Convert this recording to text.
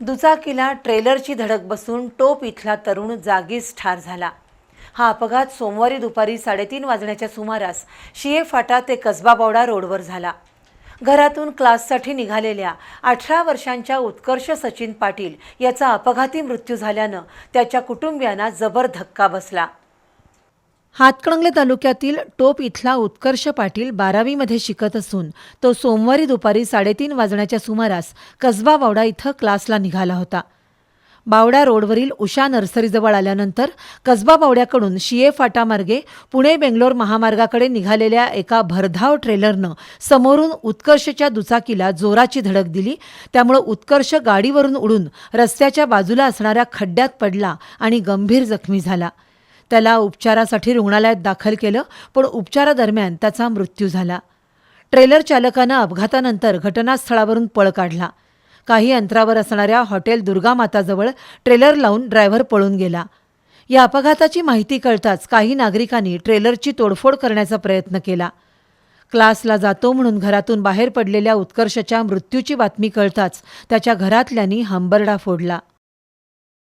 दुचाकीला ट्रेलरची धडक बसून टोप इथला तरुण जागीच ठार झाला. हा अपघात सोमवारी दुपारी साडेतीन वाजण्याच्या सुमारास शिये फाटा ते कसबा बावडा रोडवर झाला. घरातून क्लाससाठी निघालेल्या अठरा वर्षांच्या उत्कर्ष सचिन पाटील याचा अपघाती मृत्यू झाल्यानं त्याच्या कुटुंबियांना जबर धक्का बसला. हातकणंगले तालुक्यातील टोप इथला उत्कर्ष पाटील बारावीमध्ये शिकत असून तो सोमवारी दुपारी साडेतीन वाजण्याच्या सुमारास कसबा बावडा इथं क्लासला निघाला होता. बावडा रोडवरील उषा नर्सरीजवळ आल्यानंतर कसबा बावड्याकडून शिये फाटामार्गे पुणे बेंगलोर महामार्गाकडे निघालेल्या एका भरधाव ट्रेलरनं समोरून उत्कर्षच्या दुचाकीला जोराची धडक दिली. त्यामुळं उत्कर्ष गाडीवरून उडून रस्त्याच्या बाजूला असणाऱ्या खड्ड्यात पडला आणि गंभीर जखमी झाला. त्याला उपचारासाठी रुग्णालयात दाखल केलं पण उपचारादरम्यान त्याचा मृत्यू झाला. ट्रेलर चालकानं अपघातानंतर घटनास्थळावरून पळ काढला. काही अंतरावर असणाऱ्या हॉटेल दुर्गा माताजवळ ट्रेलर लावून ड्रायव्हर पळून गेला. या अपघाताची माहिती कळताच काही नागरिकांनी ट्रेलरची तोडफोड करण्याचा प्रयत्न केला. क्लासला जातो म्हणून घरातून बाहेर पडलेल्या उत्कर्षच्या मृत्यूची बातमी कळताच त्याच्या घरातल्यांनी हंबरडा फोडला.